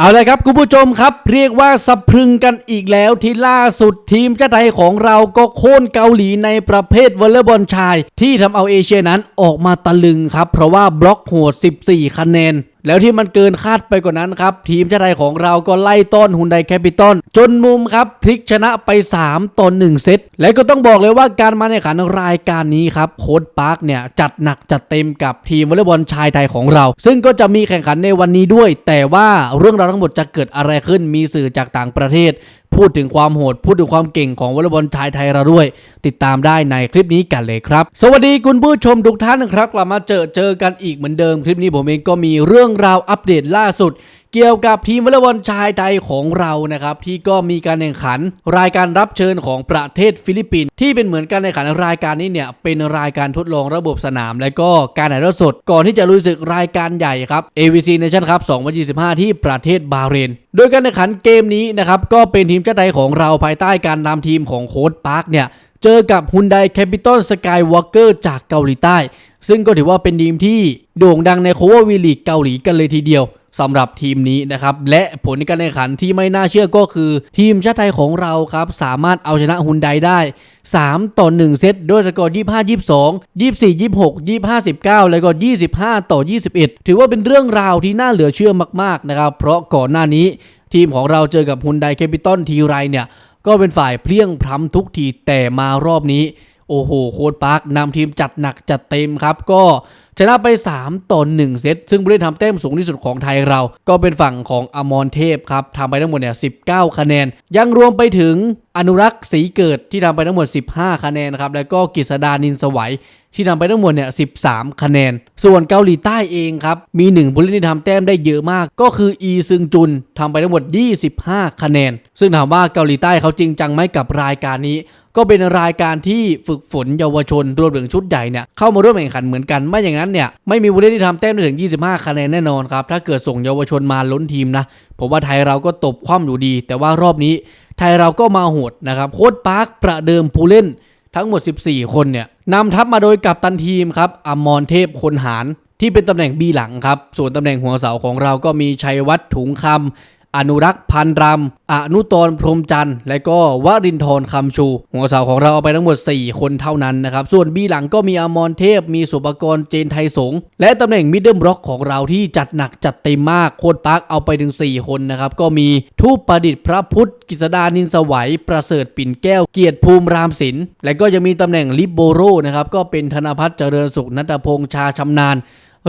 เอาเลยครับคุณผู้ชมครับ เรียกว่าสะพรึงกันอีกแล้วที่ล่าสุดทีมชาติไทยของเราก็โค่นเกาหลีในประเภทวอลเลย์บอลชาย ที่ทำเอาเอเชียนั้นออกมาตะลึงครับ เพราะว่าบล็อกโหด 14 คะแนนแล้วที่มันเกินคาดไปกว่านั้นครับ ทีมชาติไทยของเราก็ไล่ต้อนฮุนไดแคปิตอลจนมุมครับพลิกชนะไป 3ต่อ1เซตและก็ต้องบอกเลยว่าการมาในขันรายการนี้ครับโค้ดปาร์คเนี่ยจัดหนักจัดเต็มกับทีมวอลเลย์บอลชายไทยของเรา ซึ่งก็จะมีแข่งขันในวันนี้ด้วย แต่ว่าเรื่องราวทั้งหมดจะเกิดอะไรขึ้นมีสื่อจากต่างประเทศ พูดถึงความโหด พูดถึงความเก่งของวอลเลย์บอลชายไทยเราด้วย ติดตามได้ในคลิปนี้กันเลยครับ สวัสดีคุณผู้ชมทุกท่านนะครับ กลับมาเจอเจอกันอีกเหมือนเดิม คลิปนี้ผมเองก็มีเรื่องราวอัปเดตล่าสุดเกี่ยวกับทีมวอลเลย์บอลชายไทยของเรานะครับที่ก็มีการแข่งขัน รายการรับเชิญของประเทศฟิลิปปินส์ที่เป็นเหมือนการแข่งขันรายการนี้เนี่ยเป็นรายการทดลองระบบสนาม และก็การถ่ายทอดสด ก่อนที่จะลุยศึกรายการใหญ่ครับ AVC Nation Cup 2025 ที่ประเทศบาเรนโดยการแข่งขันเกมนี้นะครับก็เป็นทีมชาติไทยของเราภายใต้การนำทีมของโค้ชปาร์คเนี่ยเจอกับ Hyundai Capital Skywalker จากเกาหลีใต้ ซึ่งก็ถือว่าเป็นทีมที่โด่งดังในโคเวอร์วีลีกเกาหลีกันเลยทีเดียว สำหรับทีมนี้นะครับ และผลการแข่งขันที่ไม่น่าเชื่อก็คือ ทีมชาติไทยของเราครับ สามารถเอาชนะฮุนไดได้ 3 ต่อ 1 เซตด้วยสกอร์ 25 22 24 26 25 19 แล้วก็ 25 ต่อ 21 ถือว่าเป็นเรื่องราวที่น่าเหลือเชื่อมากๆนะครับ เพราะก่อนหน้านี้ ทีมของเราเจอกับฮุนไดแคปิตอลทีไรเนี่ยก็เป็นฝ่ายเพลี้ยงพล้ำทุกทีแต่มารอบนี้ โอ้โห โค้ดปาร์กนำทีมจัดหนักจัดเต็มครับ ก็ชนะไป 3ต่อ1เซต ซึ่งผู้เล่นทำแต้มสูงที่สุดของไทยเรา ก็เป็นฝั่งของอมรเทพครับทำไปทั้งหมดเนี่ย19 คะแนน ยังรวมไปถึงอนุรักษ์ศรีเกิดที่ทำไปทั้งหมด 15 คะแนนครับ แล้วก็กฤษดานินสวัยที่ทำไปทั้งหมดเนี่ย13 คะแนน ส่วนเกาหลีใต้เองครับ มีหนึ่งผู้เล่นที่ทำแต้มได้เยอะมาก ก็คืออีซึงจุนทำไปทั้งหมด 25 คะแนน ซึ่งถามว่าเกาหลีใต้เขาจริงจังไหมกับรายการนี้ ก็เป็นรายการที่ฝึกฝนเยาวชนรวมถึงชุดใหญ่เนี่ยเข้ามาร่วมแข่งขันเหมือนกันไม่อย่างนั้นเนี่ยไม่มีผู้เล่นที่ทำแต้มได้ถึง 25 คะแนนแน่นอนครับถ้าเกิดส่งเยาวชนมาล้นทีมนะผมว่าไทยเราก็ตบคว่ำอยู่ดี แต่ว่ารอบนี้ไทยเราก็มาโหดนะครับโค้ดปาร์คประเดิมผู้เล่นทั้งหมด 14 คนเนี่ยนำทัพมาโดยกัปตันทีมครับอมรเทพคนหารที่เป็นตำแหน่งบีหลังครับ ส่วนตำแหน่งหัวเสาของเราก็มีชัยวัฒน์ถุงคำ อนุรักษ์พันรำอนุตรพรมจันทร์ และก็วรินทร์คำชู หัวเสาของเราเอาไปทั้งหมด 4 คนเท่านั้นนะครับ ส่วนบีหลังก็มีอมรเทพ มีสุปกรณ์เจนไทยสงฆ์และตำแหน่งมิดเดิลบล็อกของเราที่จัดหนักจัดเต็มมาก โคตรปาร์คเอาไปถึง 4 คนนะครับ ก็มีทูปประดิษฐ์พระพุทธ กิษดานินสวัย ประเสริฐปิ่นแก้ว เกียรติภูมิรามศิลป์และก็ยังมีตำแหน่งลิบโบโรนะครับ ก็เป็นธนพัฒน์เจริญสุขนัทพงษ์ชาชำนาญ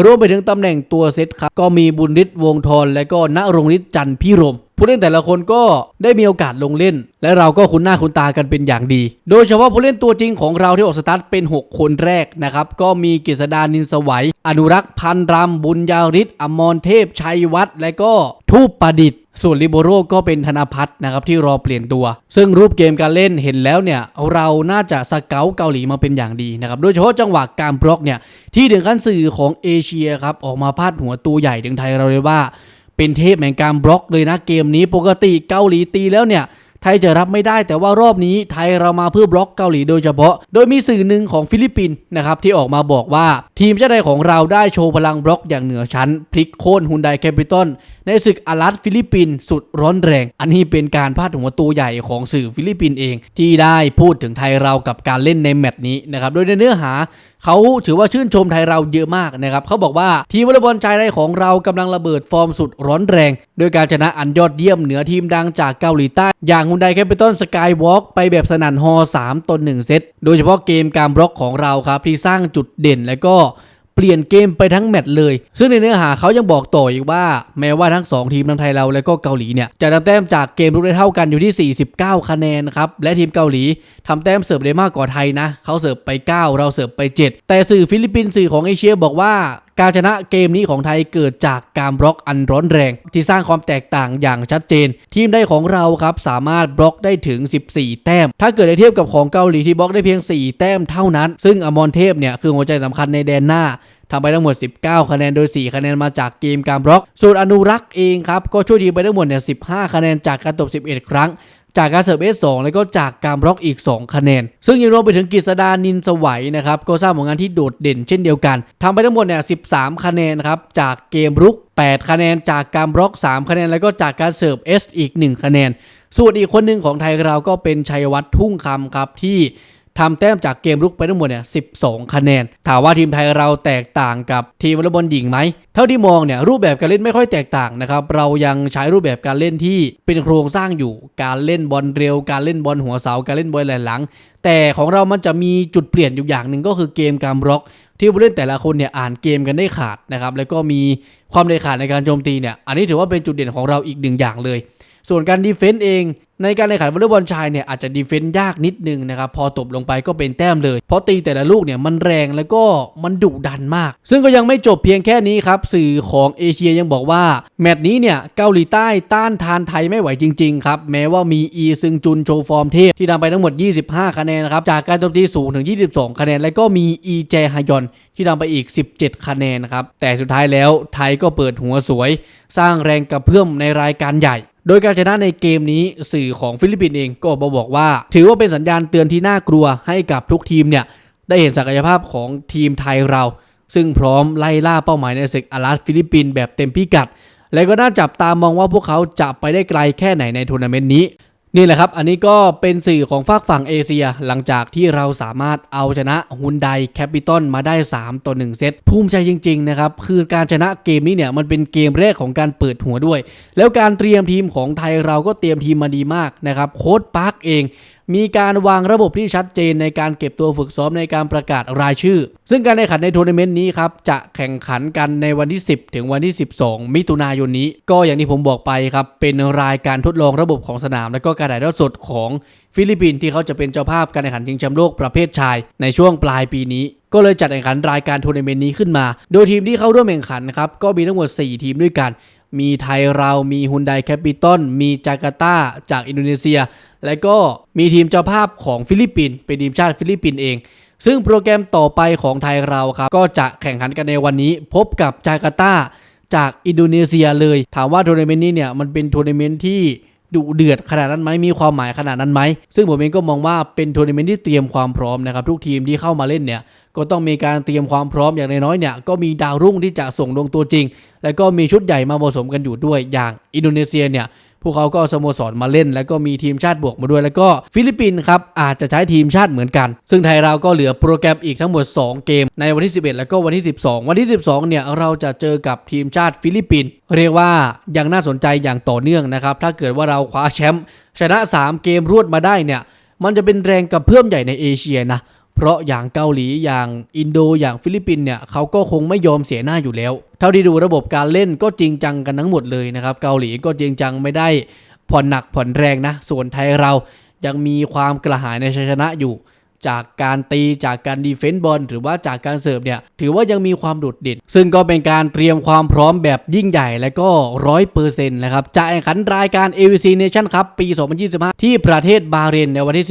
รวมไปถึงตำแหน่งตัวเซตครับก็มีบุญฤทธิ์วงทรและก็ณรงฤทธิ์จันทร์พิรมผู้เล่นแต่ละคนก็ได้มีโอกาสลงเล่น และเราก็คุ้นหน้าคุ้นตากันเป็นอย่างดี โดยเฉพาะผู้เล่นตัวจริงของเราที่ออกสตาร์ทเป็น 6 คนแรกนะครับ ก็มีกฤษดานินสวัย อนุรักษ์พันรำบุญยาฤทธิ์อมรเทพชัยวัฒน์และก็ทูปประดิษฐ์ ส่วนลิโบโรก็เป็นธนพัฒน์นะครับที่รอเปลี่ยนตัว ซึ่งรูปเกมการเล่นเห็นแล้วเนี่ยเราน่าจะสเกลเกาหลีมาเป็นอย่างดีนะครับโดยเฉพาะจังหวะการบล็อกเนี่ยที่ถึงขั้นสื่อของเอเชียครับออกมาพาดหัวตัวใหญ่ถึงไทยเราเลยว่า เป็นเทพแห่งการบล็อกเลยนะเกมนี้ปกติเกาหลีตีแล้วเนี่ย ไทยจะรับไม่ได้แต่ว่ารอบนี้ไทยเรามาเพื่อบล็อกเกาหลีโดยเฉพาะ โดยมีสื่อหนึ่งของฟิลิปปินส์นะครับที่ออกมาบอกว่า ทีมชาติไทยของเราได้โชว์พลังบล็อกอย่างเหนือชั้น พลิกโค่นฮุนไดแคปิตอลในศึกอารัตฟิลิปปินส์สุดร้อนแรง อันนี้เป็นการพาดหัวตัวใหญ่ของสื่อฟิลิปปินส์เอง ที่ได้พูดถึงไทยเรากับการเล่นในแมตช์นี้นะครับโดยในเนื้อหา เขาถือว่าชื่นชมไทยเราเยอะมากนะครับเขาบอกว่าทีมวอลเลย์บอลชายไทยของเรากำลังระเบิดฟอร์มสุดร้อนแรงโดยการชนะอันยอดเยี่ยมเหนือทีมดังจากเกาหลีใต้ อย่างฮุนไดแคปิตอลสกายวอล์กไปแบบสนั่นฮอ3ต่อ1เซตโดยเฉพาะเกมการบล็อกของเราครับที่สร้างจุดเด่นและก็ ปลี่ยนเกมไปทั้งแมตช์เลย ซึ่งในเนื้อหาเขายังบอกต่ออีกว่า แม้ว่าทั้ง 2 ทีมทั้งไทยเราและก็เกาหลีเนี่ยจะทำแต้มจากเกมรุกได้เท่ากันอยู่ที่ 49 คะแนนครับและทีมเกาหลีทำแต้มเสิร์ฟได้มากกว่าไทยนะเขาเสิร์ฟไป 9 เราเสิร์ฟไป 7 แต่สื่อฟิลิปปินส์สื่อของเอเชียบอกว่าการชนะเกมนี้ของไทยเกิดจากการบล็อกอันร้อนแรง ที่สร้างความแตกต่างอย่างชัดเจน ทีมได้ของเราครับสามารถบล็อกได้ถึง 14 แต้ม ถ้าเกิดได้เทียบกับของเกาหลีที่บล็อกได้เพียง 4 แต้มเท่านั้น ซึ่งอมรเทพเนี่ยคือหัวใจสำคัญในแดนหน้า ทำไปทั้งหมด 19 คะแนนโดย 4 คะแนนมาจากเกมการบล็อก ส่วนอนุรักษ์เองครับก็ช่วยทีมไปทั้งหมดเนี่ย15 คะแนนจากการตบ 11 ครั้งจากการเสิร์ฟ S2 แล้วก็จากการบล็อกอีก 2 คะแนน ซึ่งยังรวมไปถึงกฤษดานินสวัยนะครับ ก็สร้างผลงานที่โดดเด่นเช่นเดียวกันทำไปทั้งหมดเนี่ย13 คะแนนครับ จากเกมรุก 8 คะแนน จากการบล็อก 3 คะแนน แล้วก็จากการเสิร์ฟ S อีก 1 คะแนน ส่วนอีกคนหนึ่งของไทยเราก็เป็นชัยวัฒน์ทุ่งคำครับที่ ทำแต้มจากเกมรุกไปทั้งหมดเนี่ย12 คะแนน ถามว่าทีมไทยเราแตกต่างกับทีมวอลเลย์บอลหญิงไหม เท่าที่มองเนี่ยรูปแบบการเล่นไม่ค่อยแตกต่างนะครับ เรายังใช้รูปแบบการเล่นที่เป็นโครงสร้างอยู่ การเล่นบอลเร็ว การเล่นบอลหัวเสา การเล่นบอลไหลหลัง แต่ของเรามันจะมีจุดเปลี่ยนอยู่อย่างหนึ่งก็คือเกมการบล็อกที่ผู้เล่นแต่ละคนเนี่ยอ่านเกมกันได้ขาดนะครับ แล้วก็มีความเด็ดขาดในการโจมตีเนี่ย อันนี้ถือว่าเป็นจุดเด่นของเราอีกหนึ่งอย่างเลย ส่วนการดีเฟนต์เอง ในการแข่งขันวอลเลย์บอลชายเนี่ยอาจจะดีเฟนต์ยากนิดนึงนะครับพอตบลงไปก็เป็นแต้มเลย เพราะตีแต่ละลูกเนี่ยมันแรงแล้วก็มันดุดันมาก ซึ่งก็ยังไม่จบเพียงแค่นี้ครับสื่อของเอเชียยังบอกว่า แมตช์นี้เนี่ยเกาหลีใต้ต้านทานไทยไม่ไหวจริงๆครับแม้ว่ามีอีซึงจุนโชว์ฟอร์มเทพที่ทำไปทั้งหมด 25 คะแนนนะครับจากการโจมตีสูงถึง 22 คะแนน แล้วก็มีอีเจฮยอนที่ทำไปอีก 17 คะแนนนะครับแต่สุดท้ายแล้วไทยก็เปิดหัวสวย สร้างแรงกระเพื่อมในรายการใหญ่ โดยการชนะในเกมนี้สื่อของฟิลิปปินส์เองก็ออกมาบอกว่า ถือว่าเป็นสัญญาณเตือนที่น่ากลัวให้กับทุกทีมเนี่ยได้เห็นศักยภาพของทีมไทยเรา ซึ่งพร้อมไล่ล่าเป้าหมายในศึกอาราสฟิลิปปินส์แบบเต็มพิกัด และก็น่าจับตามองว่าพวกเขาจะไปได้ไกลแค่ไหนในทัวร์นาเมนต์นี้ นี่แหละครับ อันนี้ก็เป็นสื่อของฝากฝั่งเอเชีย หลังจากที่เราสามารถเอาชนะฮุนไดแคปิตอลมาได้ 3 ต่อ 1 เซตภูมิใจจริง ๆ นะครับ คือการชนะเกมนี้เนี่ยมันเป็นเกมแรกของการเปิดหัวด้วย แล้วการเตรียมทีมของไทยเราก็เตรียมทีมมาดีมากนะครับ โค้ดปาร์กเอง มีการวางระบบที่ชัดเจนในการเก็บตัวฝึกซ้อมในการประกาศรายชื่อ ซึ่งการแข่งขันในทัวร์นาเมนต์นี้ครับ จะแข่งขันกันในวันที่ 10 ถึงวันที่ 12 มิถุนายนนี้ ก็อย่างที่ผมบอกไปครับ เป็นรายการทดลองระบบของสนาม และก็การถ่ายทอดสดของฟิลิปปินส์ที่เขาจะเป็นเจ้าภาพการแข่งขันชิงแชมป์โลกประเภทชาย ในช่วงปลายปีนี้ก็เลยจัดแข่งขันรายการทัวร์นาเมนต์นี้ขึ้นมา โดยทีมที่เข้าร่วมแข่งขันครับก็มีทั้งหมด 4 ทีมด้วยกัน มีไทยเรามีฮุนไดแคปิตอลมีจาการ์ตาจากอินโดนีเซีย และก็มีทีมเจ้าภาพของฟิลิปปินส์เป็นทีมชาติฟิลิปปินส์เอง ซึ่งโปรแกรมต่อไปของไทยเราครับ ก็จะแข่งขันกันในวันนี้ พบกับจาการ์ตาจากอินโดนีเซียเลย ถามว่าทัวร์นาเมนต์นี้เนี่ยมันเป็นทัวร์นาเมนต์ที่ดุเดือดขนาดนั้นไหมมีความหมายขนาดนั้นไหม ซึ่งผมเองก็มองว่าเป็นทัวร์นาเมนต์ที่เตรียมความพร้อมนะครับ ทุกทีมที่เข้ามาเล่นเนี่ย ก็ต้องมีการเตรียมความพร้อมอย่างน้อยเนี่ยก็มีดาวรุ่งที่จะส่งลงตัวจริง แล้วก็มีชุดใหญ่มาผสมกันอยู่ด้วยอย่างอินโดนีเซียเนี่ยพวกเขาก็สโมสรมาเล่น แล้วก็มีทีมชาติบวกมาด้วย แล้วก็ฟิลิปปินส์ครับอาจจะใช้ทีมชาติเหมือนกัน ซึ่งไทยเราก็เหลือโปรแกรมอีกทั้งหมด 2 เกม ในวันที่ 11 แล้วก็วันที่ 12 วันที่ 12 เนี่ยเราจะเจอกับทีมชาติฟิลิปปินส์เรียกว่ายังน่าสนใจอย่างต่อเนื่องนะครับถ้าเกิดว่าเราคว้าแชมป์ชนะ 3 เกมรวดมาได้เนี่ยมันจะเป็นแรงกระเพื่อมใหญ่ในเอเชียนะ เพราะอย่างเกาหลีอย่างอินโดอย่างฟิลิปปินส์เนี่ยเขาก็คงไม่ยอมเสียหน้าอยู่แล้ว เท่าที่ดูระบบการเล่นก็จริงจังกันทั้งหมดเลยนะครับเกาหลีก็จริงจังไม่ได้ผ่อนหนักผ่อนแรงนะ ส่วนไทยเรายังมีความกระหายในชัยชนะอยู่ จากการตีจากการดีเฟนต์บอลหรือว่าจากการเสิร์ฟเนี่ยถือว่ายังมีความโดดเด่นซึ่งก็เป็นการเตรียมความพร้อมแบบยิ่งใหญ่และก็ร้อยเปอร์เซ็นต์นะครับจะแข่งขันรายการ AVC Nation ครับปี 2025 ที่ประเทศบาเรนในวันที่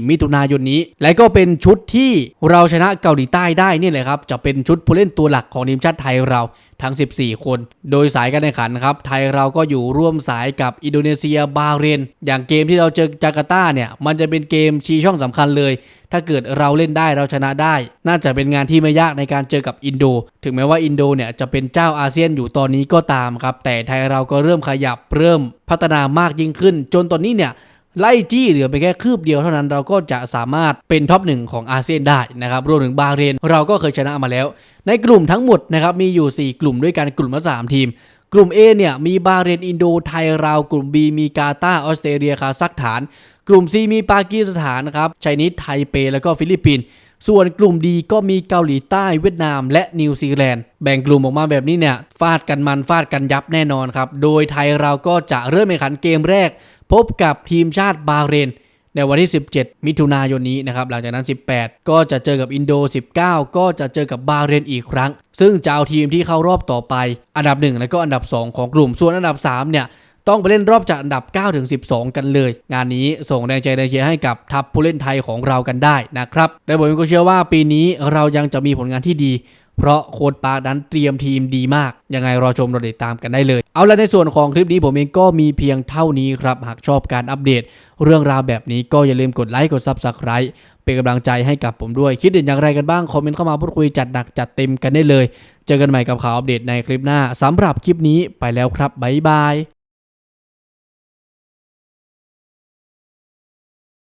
17-24 มิถุนายนนี้ และก็เป็นชุดที่เราชนะเกาหลีใต้ได้นี่แหละครับจะเป็นชุดผู้เล่นตัวหลักของทีมชาติไทยเรา ทั้ง 14 คน โดยสายการแข่งขันครับ ไทยเราก็อยู่ร่วมสายกับอินโดนีเซียบาห์เรน อย่างเกมที่เราเจอจาการ์ตาเนี่ย มันจะเป็นเกมชี้ช่องสำคัญเลย ถ้าเกิดเราเล่นได้เราชนะได้ น่าจะเป็นงานที่ไม่ยากในการเจอกับอินโด ถึงแม้ว่าอินโดเนี่ยจะเป็นเจ้าอาเซียนอยู่ตอนนี้ก็ตามครับ แต่ไทยเราก็เริ่มขยับเริ่มพัฒนามากยิ่งขึ้น จนตอนนี้เนี่ย ไล่จี้เหลือไปแค่คืบเดียวเท่านั้นเราก็จะสามารถเป็นท็อปหนึ่งของอาเซียนได้นะครับรวมถึงบาเรนเราก็เคยชนะมาแล้ว ในกลุ่มทั้งหมดนะครับมีอยู่ 4 กลุ่มด้วยกันกลุ่มละ3ทีม กลุ่ม A เนี่ยมีบาเรนอินโดไทยเราว กลุ่ม B มีกาตาร์ออสเตรเลียคาซัคสถาน กลุ่ม C มีปากีสถานนะครับไชนีสไทเป แล้วก็ฟิลิปปินส์ ส่วนกลุ่ม D ก็มีเกาหลีใต้เวียดนามและนิวซีแลนด์ แบ่งกลุ่มออกมาแบบนี้เนี่ย ฟาดกันมันฟาดกันยับแน่นอนครับ โดยไทยเราก็จะเริ่มแข่งขันเกมแรก พบกับทีมชาติบาเรนในวันที่ 17 มิถุนายนนี้นะครับ หลังจากนั้น 18 ก็จะเจอกับอินโด 19 ก็จะเจอกับบาเรนอีกครั้ง ซึ่งจะเอาทีมที่เข้ารอบต่อไป อันดับ 1 และก็อันดับ 2 ของกลุ่ม ส่วนอันดับ 3 เนี่ย ต้องไปเล่นรอบจากอันดับ 9 ถึง 12 กันเลย งานนี้ส่งแรงใจแรงเชียร์ให้กับทัพผู้เล่นไทยของเรากันได้นะครับแต่ผมก็เชื่อว่าปีนี้เรายังจะมีผลงานที่ดี เพราะโค้ดปาร์นั้นเตรียมทีมดีมาก ยังไงรอชมรอติดตามกันได้เลย เอาละในส่วนของคลิปนี้ผมเองก็มีเพียงเท่านี้ครับ หากชอบการอัปเดต เรื่องราวแบบนี้ก็อย่าลืมกดไลค์กด Subscribe เป็นกำลังใจให้กับผมด้วย คิดเห็นอย่างไรกันบ้าง คอมเมนต์เข้ามาพูดคุยจัดหนักจัดเต็มกันได้เลย เจอกันใหม่กับข่าวอัปเดตในคลิปหน้าสำหรับคลิปนี้ไปแล้วครับบ๊ายบาย